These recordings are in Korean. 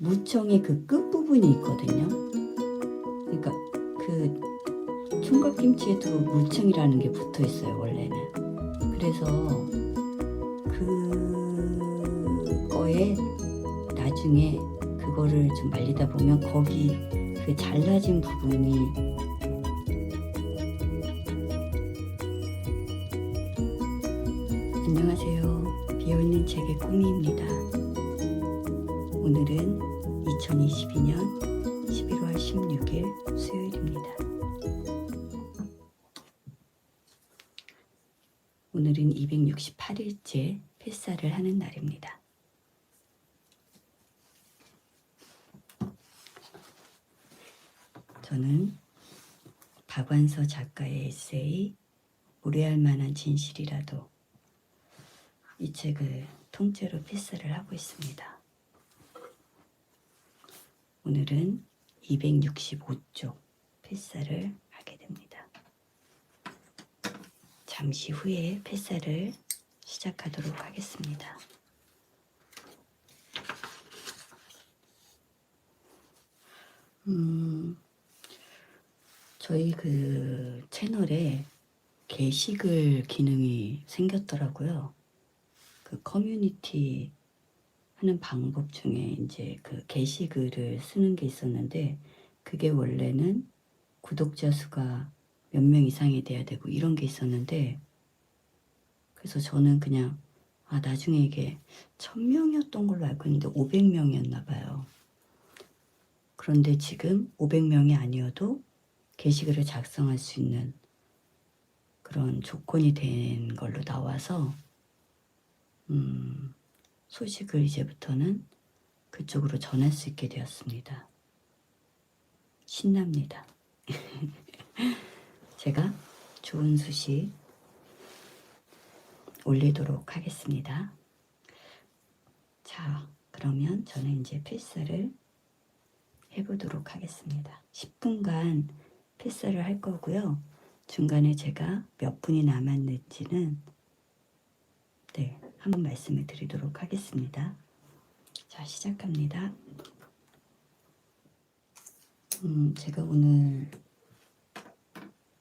무청의 그 끝부분이 있거든요. 그러니까 그 총각김치에도 무청이라는 게 붙어 있어요, 원래는. 그래서 그거에 나중에 그거를 좀 말리다 보면 거기 그 잘라진 부분이 안녕하세요. 비어있는 책의 꾸미입니다. 오늘은 2022년 11월 16일 수요일입니다. 오늘은 268일째 햇살을 하는 날입니다. 저는 박완서 작가의 에세이 무례할 만한 진실이라도 이 책을 통째로 필사를 하고 있습니다. 오늘은 265쪽 필사를 하게 됩니다. 잠시 후에 필사를 시작하도록 하겠습니다. 음, 저희 그 채널에 게시글 기능이 생겼더라고요. 그 커뮤니티 하는 방법 중에 이제 그 게시글을 쓰는 게 있었는데 그게 원래는 구독자 수가 몇 명 이상이 돼야 되고 이런 게 있었는데 그래서 저는 그냥 아 나중에 이게 천 명이었던 걸로 알고 있는데 500명이었나 봐요. 그런데 지금 500명이 아니어도 게시글을 작성할 수 있는 그런 조건이 된 걸로 나와서 음, 소식을 이제부터는 그쪽으로 전할 수 있게 되었습니다. 신납니다. 제가 좋은 소식 올리도록 하겠습니다. 자, 그러면 저는 이제 필사를 해보도록 하겠습니다. 10분간 필사를 할 거고요. 중간에 제가 몇 분이 남았는지는 네, 한번 말씀을 드리도록 하겠습니다. 자, 시작합니다. 음, 제가 오늘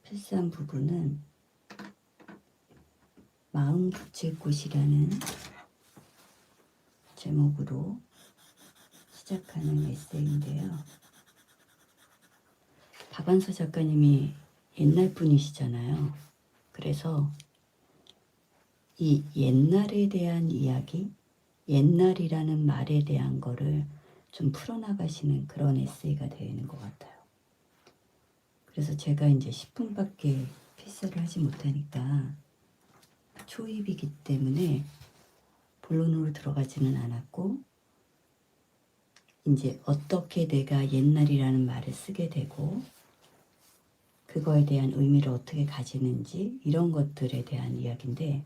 필사한 부분은 마음 붙일 곳이라는 제목으로 시작하는 에세이인데요. 박완서 작가님이 옛날 분이시잖아요. 그래서 이 옛날에 대한 이야기, 옛날이라는 말에 대한 거를 좀 풀어나가시는 그런 에세이가 되는 것 같아요. 그래서 제가 이제 10분밖에 필사를 하지 못하니까 초입이기 때문에 본론으로 들어가지는 않았고 이제 어떻게 내가 옛날이라는 말을 쓰게 되고 그거에 대한 의미를 어떻게 가지는지 이런 것들에 대한 이야기인데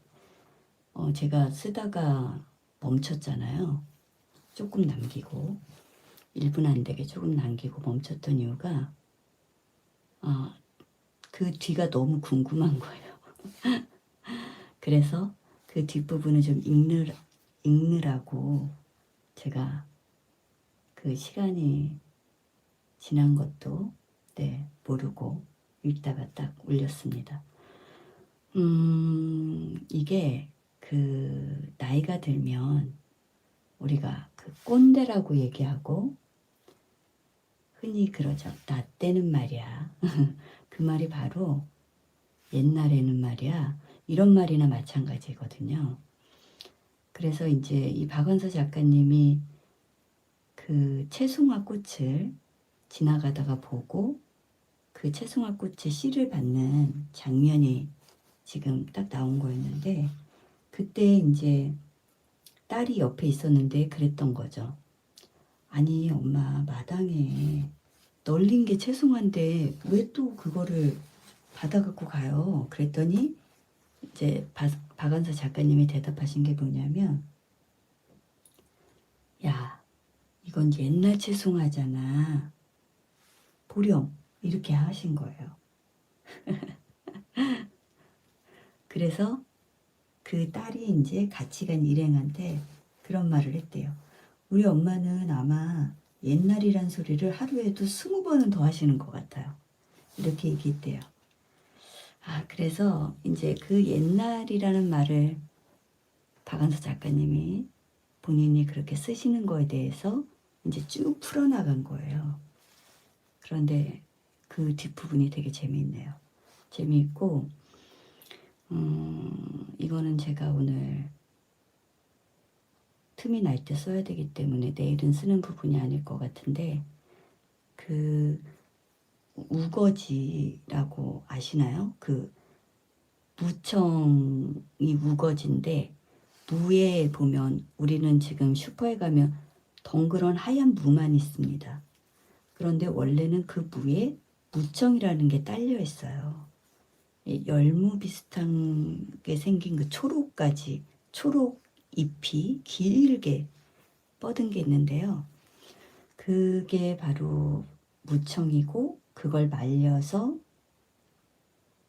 어, 제가 쓰다가 멈췄잖아요. 조금 남기고 1분 안 되게 조금 남기고 멈췄던 이유가 아, 그 뒤가 너무 궁금한 거예요. 그래서 그 뒷부분을 좀 읽느, 읽느라고 제가 그 시간이 지난 것도 네, 모르고 읽다가 딱 올렸습니다. 음, 이게 그 나이가 들면 우리가 그 꼰대라고 얘기하고 흔히 그러죠. 나 때는 말이야. 그 말이 바로 옛날에는 말이야. 이런 말이나 마찬가지거든요. 그래서 이제 이 박원서 작가님이 그 채송화 꽃을 지나가다가 보고 그 채송화 꽃의 씨를 받는 장면이 지금 딱 나온 거였는데 그때 이제 딸이 옆에 있었는데 그랬던 거죠. 아니 엄마 마당에 널린 게 채송한데 왜 또 그거를 받아 갖고 가요? 그랬더니 이제 박, 박한서 작가님이 대답하신 게 뭐냐면 야 이건 옛날 채송하잖아 보렴 이렇게 하신 거예요. 그래서 그 딸이 이제 같이 간 일행한테 그런 말을 했대요. 우리 엄마는 아마 옛날이란 소리를 하루에도 스무 번은 더 하시는 것 같아요. 이렇게 얘기했대요. 아, 그래서 이제 그 옛날이라는 말을 박한서 작가님이 본인이 그렇게 쓰시는 거에 대해서 이제 쭉 풀어나간 거예요. 그런데 그 뒷부분이 되게 재미있네요. 재미있고, 음, 이거는 제가 오늘 틈이 날 때 써야 되기 때문에 내일은 쓰는 부분이 아닐 것 같은데, 그, 우거지라고 아시나요? 그, 무청이 우거지인데, 무에 보면 우리는 지금 슈퍼에 가면 덩그런 하얀 무만 있습니다. 그런데 원래는 그 무에 무청이라는 게 딸려 있어요. 이 열무 비슷하게 생긴 그 초록까지 초록 잎이 길게 뻗은 게 있는데요. 그게 바로 무청이고 그걸 말려서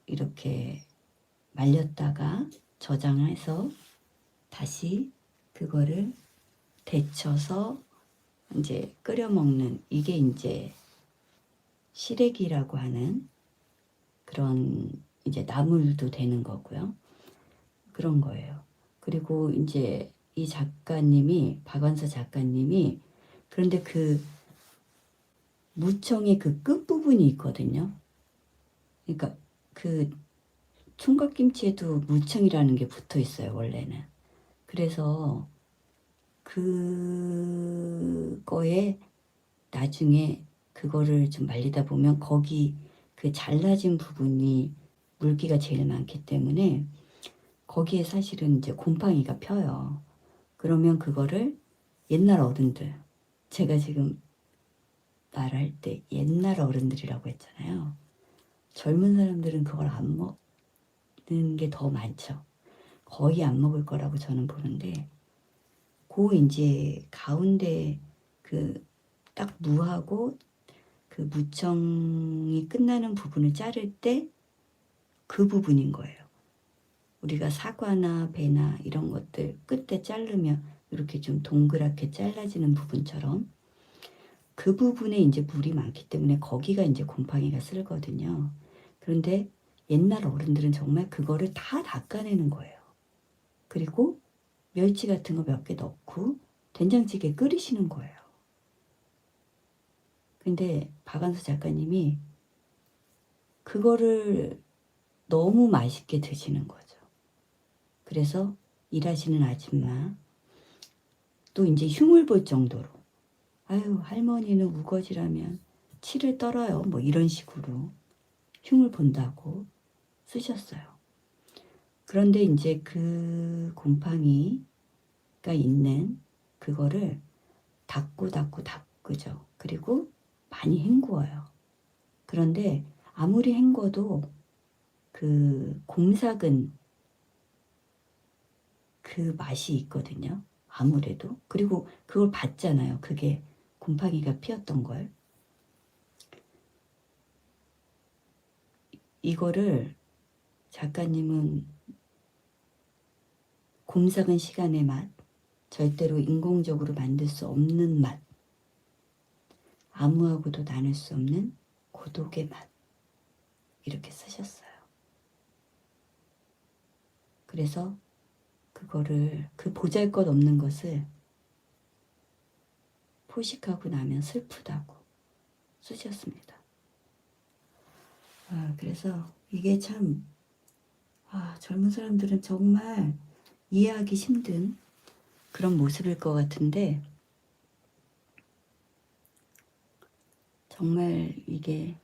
이렇게 말렸다가 저장해서 다시 그거를 데쳐서 이제 끓여 먹는 이게 이제 시래기라고 하는 그런 이제 나물도 되는 거고요. 그런 거예요. 그리고 이제 이 작가님이 박완서 작가님이 그런데 그 무청의 그 끝부분이 있거든요. 그러니까 그 총각김치에도 무청이라는 게 붙어 있어요, 원래는. 그래서 그거에 나중에 그거를 좀 말리다 보면 거기 그 잘라진 부분이 물기가 제일 많기 때문에 거기에 사실은 이제 곰팡이가 펴요. 그러면 그거를 옛날 어른들, 제가 지금 말할 때 옛날 어른들이라고 했잖아요. 젊은 사람들은 그걸 안 먹는 게 더 많죠. 거의 안 먹을 거라고 저는 보는데, 그 이제 가운데 그 딱 무하고 그 무청이 끝나는 부분을 자를 때 그 부분인 거예요. 우리가 사과나 배나 이런 것들 끝에 자르면 이렇게 좀 동그랗게 잘라지는 부분처럼 그 부분에 이제 물이 많기 때문에 거기가 이제 곰팡이가 쓸거든요. 그런데 옛날 어른들은 정말 그거를 다 닦아내는 거예요. 그리고 멸치 같은 거 몇 개 넣고 된장찌개 끓이시는 거예요. 근데 박한수 작가님이 그거를 너무 맛있게 드시는 거죠. 그래서 일하시는 아줌마 또 이제 흉을 볼 정도로 아유 할머니는 우거지라면 치를 떨어요 뭐 이런 식으로 흉을 본다고 쓰셨어요. 그런데 이제 그 곰팡이가 있는 그거를 닦고 닦고 닦으죠. 그리고 많이 헹구어요. 그런데 아무리 헹궈도 그 곰삭은 그 맛이 있거든요. 아무래도. 그리고 그걸 봤잖아요. 그게 곰팡이가 피었던 걸. 이거를 작가님은 곰삭은 시간의 맛, 절대로 인공적으로 만들 수 없는 맛, 아무하고도 나눌 수 없는 고독의 맛, 이렇게 쓰셨어요. 그래서 그거를, 그 보잘 것 없는 것을 포식하고 나면 슬프다고 쓰셨습니다. 아, 그래서 이게 참, 아, 젊은 사람들은 정말 이해하기 힘든 그런 모습일 것 같은데, 정말 이게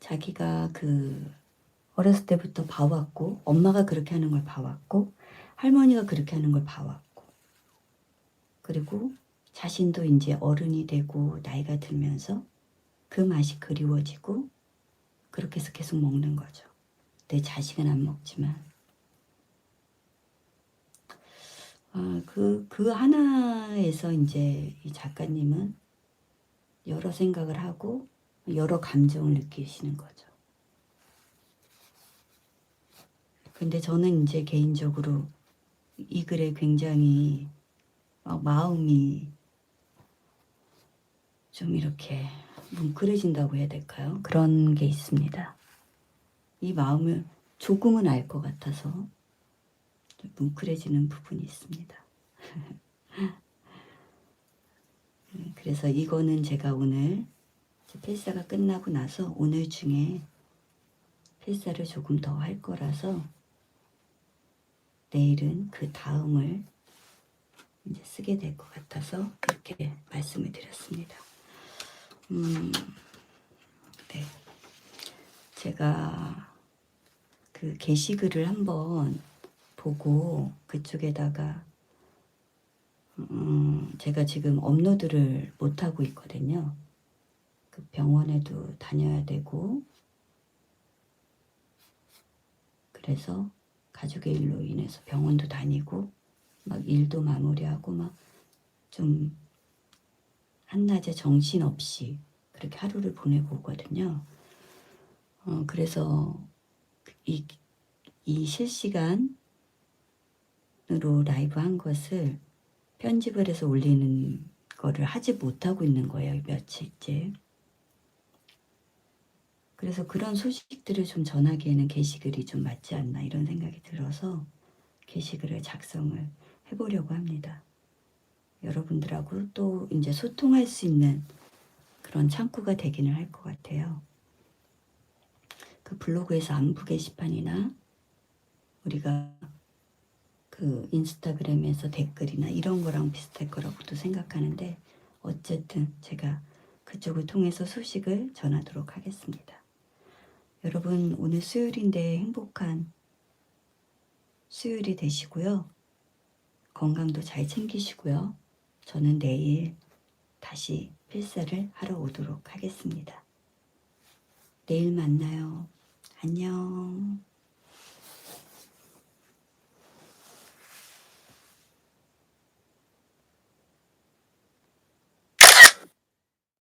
자기가 그 어렸을 때부터 봐왔고, 엄마가 그렇게 하는 걸 봐왔고, 할머니가 그렇게 하는 걸 봐왔고, 그리고 자신도 이제 어른이 되고 나이가 들면서 그 맛이 그리워지고, 그렇게 해서 계속 먹는 거죠. 내 자식은 안 먹지만. 아, 그, 그 하나에서 이제 이 작가님은 여러 생각을 하고 여러 감정을 느끼시는 거죠. 근데 저는 이제 개인적으로 이 글에 굉장히 막 마음이 좀 이렇게 뭉클해진다고 해야 될까요? 그런 게 있습니다. 이 마음을 조금은 알 것 같아서 좀 뭉클해지는 부분이 있습니다. 음, 그래서 이거는 제가 오늘 필사가 끝나고 나서 오늘 중에 필사를 조금 더 할 거라서 내일은 그 다음을 이제 쓰게 될 것 같아서 이렇게 말씀을 드렸습니다. 음, 네. 제가 그 게시글을 한번 보고 그쪽에다가 음, 제가 지금 업로드를 못 하고 있거든요. 그 병원에도 다녀야 되고 그래서 가족의 일로 인해서 병원도 다니고 막 일도 마무리하고 막 좀 한낮에 정신 없이 그렇게 하루를 보내고 오거든요. 어, 그래서 이, 이 실시간으로 라이브 한 것을 편집을 해서 올리는 거를 하지 못하고 있는 거예요, 며칠째. 그래서 그런 소식들을 좀 전하기에는 게시글이 좀 맞지 않나 이런 생각이 들어서 게시글을 작성을 해보려고 합니다. 여러분들하고 또 이제 소통할 수 있는 그런 창구가 되기는 할 것 같아요. 그 블로그에서 안부 게시판이나 우리가 그 인스타그램에서 댓글이나 이런 거랑 비슷할 거라고도 생각하는데 어쨌든 제가 그쪽을 통해서 소식을 전하도록 하겠습니다. 여러분 오늘 수요일인데 행복한 수요일이 되시고요. 건강도 잘 챙기시고요. 저는 내일 다시 필사를 하러 오도록 하겠습니다. 내일 만나요. 안녕.